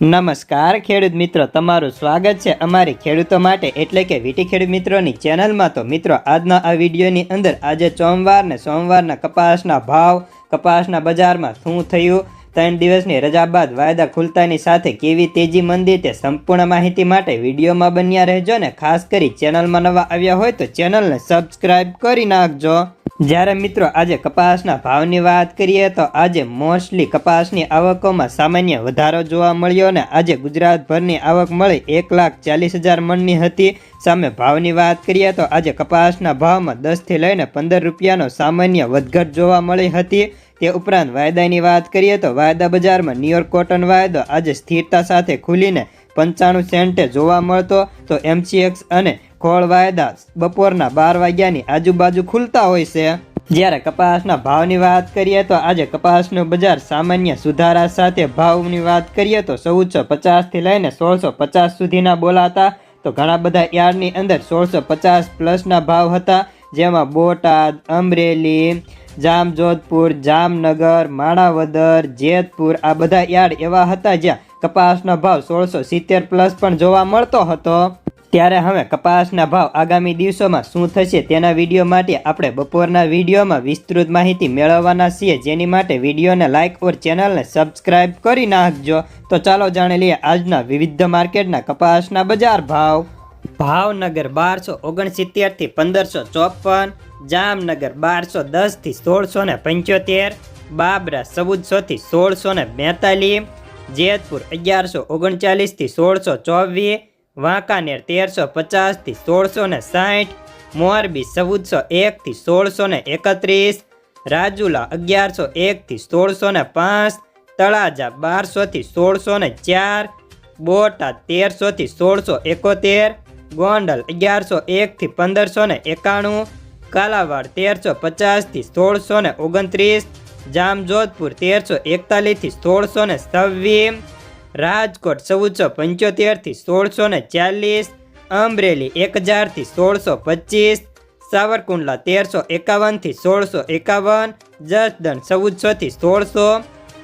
નમસ્કાર, ખેડૂત મિત્રો. તમારું સ્વાગત છે અમારી ખેડૂતો માટે. એટલે કે વીટી ખેડૂત મિત્રોની ચેનલમાં તો મિત્રો, આજના આ વિડીયોની અંદર આજે સોમવાર ને સોમવારના કપાસના ભાવ, કપાસના બજારમાં શું થયું, ત્રણ દિવસની રજા બાદ વાયદા ખુલતાની સાથે કેવી તેજી મંદી તે સંપૂર્ણ માહિતી માટે વિડીયોમાં બન્યા રહેજો ને ખાસ કરી ચેનલમાં નવા આવ્યા હોય તો ચેનલને સબસ્ક્રાઈબ કરી નાખજો. જ્યારે મિત્રો આજે કપાસના ભાવની વાત કરીએ તો આજે મોસ્ટલી કપાસની આવકોમાં સામાન્ય વધારો જોવા મળ્યો અને આજે ગુજરાતભરની આવક મળી એક લાખ ચાલીસ હજાર મણની હતી. સામે ભાવની વાત કરીએ તો આજે કપાસના ભાવમાં દસથી લઈને પંદર રૂપિયાનો સામાન્ય વધઘટ જોવા મળી હતી. તે ઉપરાંત વાયદાની વાત કરીએ તો વાયદા બજારમાં ન્યુયોર્ક કોટન વાયદો આજે સ્થિરતા સાથે ખુલીને પંચાણું સેન્ટે જોવા મળતો. તો એમસીએક્સ અને ખોળ વાયદા બપોરના બાર વાગ્યાની આજુબાજુ ખુલતા હોય છે. જ્યારે કપાસના ભાવની વાત કરીએ તો આજે કપાસનું બજાર સામાન્ય સુધારા સાથે ભાવની વાત કરીએ તો ચૌદસો પચાસથી લઈને સોળસો પચાસ સુધીના બોલાતા. તો ઘણા બધા યાર્ડની અંદર સોળસો પચાસ પ્લસના ભાવ હતા. જેમાં બોટાદ, અમરેલી, જામજોધપુર, જામનગર, માણાવદર, જેતપુર આ બધા યાર્ડ એવા હતા જ્યાં કપાસનો ભાવ સોળસો સિત્તેર પ્લસ પણ જોવા મળતો હતો. ત્યારે હવે કપાસના ભાવ આગામી દિવસોમાં શું થશે તેના વીડિયો માટે આપણે બપોરના વિડીયોમાં વિસ્તૃત માહિતી મેળવવાના છીએ. જેની માટે વિડીયોને લાઇક ઓર ચેનલને સબસ્ક્રાઇબ કરી નાખજો. તો ચાલો જાણી લઈએ આજના વિવિધ માર્કેટના કપાસના બજાર ભાવ. ભાવનગર બારસો ઓગણસિત્તેરથી પંદરસો ચોપન જામનગર બારસો દસથી સોળસો ને પંચોતેર, બાબરા ચૌદસોથી સોળસો ને બેતાલીસ, જેતપુર અગિયારસો ઓગણચાલીસથી સોળસો ચોવીસ વાંકાનેર તેરસો પચાસથી સોળસો ને સાઠ, મોરબી ચૌદસો એકથી સોળસો ને એકત્રીસ, રાજુલા અગિયારસો એકથી સોળસો ને પાંચ, તળાજા બારસોથી સોળસો ને ચાર, બોટાદ તેરસોથી સોળસો એકોતેર, ગોંડલ અગિયારસો એકથી પંદરસો ને એકાણું, કાલાવાડ તેરસો પચાસથી સોળસો ને ઓગણત્રીસ, જામજોધપુર તેરસો એકતાલીસથી સોળસો ને છવ્વીસ રાજકોટ ચૌદસો પંચોતેરથી સોળસો ને ચાલીસ, અમરેલી એક હજારથી સોળસો પચીસ, સાવરકુંડલા તેરસો એકાવનથી સોળસો એકાવન, જસદણ ચૌદસોથી સોળસો,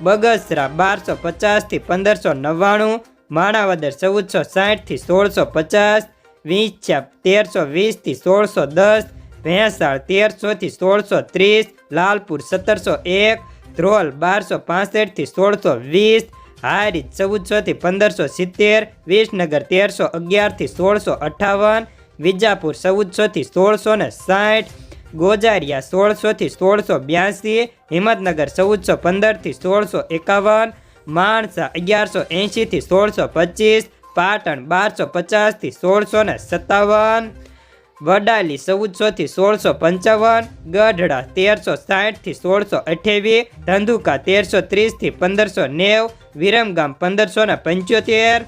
બગસરા બારસો પચાસથી પંદરસો નવ્વાણું, માણાવદર ચૌદસો સાઠથી સોળસો પચાસ વિંછા તેરસો વીસથી સોળસો દસ, ભેંસાળ તેરસોથી સોળસો ત્રીસ, લાલપુર સત્તરસો એક, ધ્રોલ બારસો પાસઠથી સોળસો વીસ હારીજ ચૌદસોથી પંદરસો સિત્તેર, વિસનગર તેરસો અગિયારથી સોળસો અઠાવન, વિજાપુર ચૌદસોથી સોળસો ને સાઠ, ગોજારિયા સોળસોથી સોળસો બ્યાસી, હિંમતનગર ચૌદસો પંદરથી સોળસો એકાવન, માણસા અગિયારસો એંશીથી સોળસો પચીસ, પાટણ બારસો પચાસથી સોળસો ને સત્તાવન. વડાલી ચૌદસોથી સોળસો પંચાવન, ગઢડા તેરસો સાઠથી સોળસો અઠ્યાવીસ, ધંધુકા તેરસો ત્રીસથી પંદરસો નેવ, વિરમગામ પંદરસો ને પંચોતેર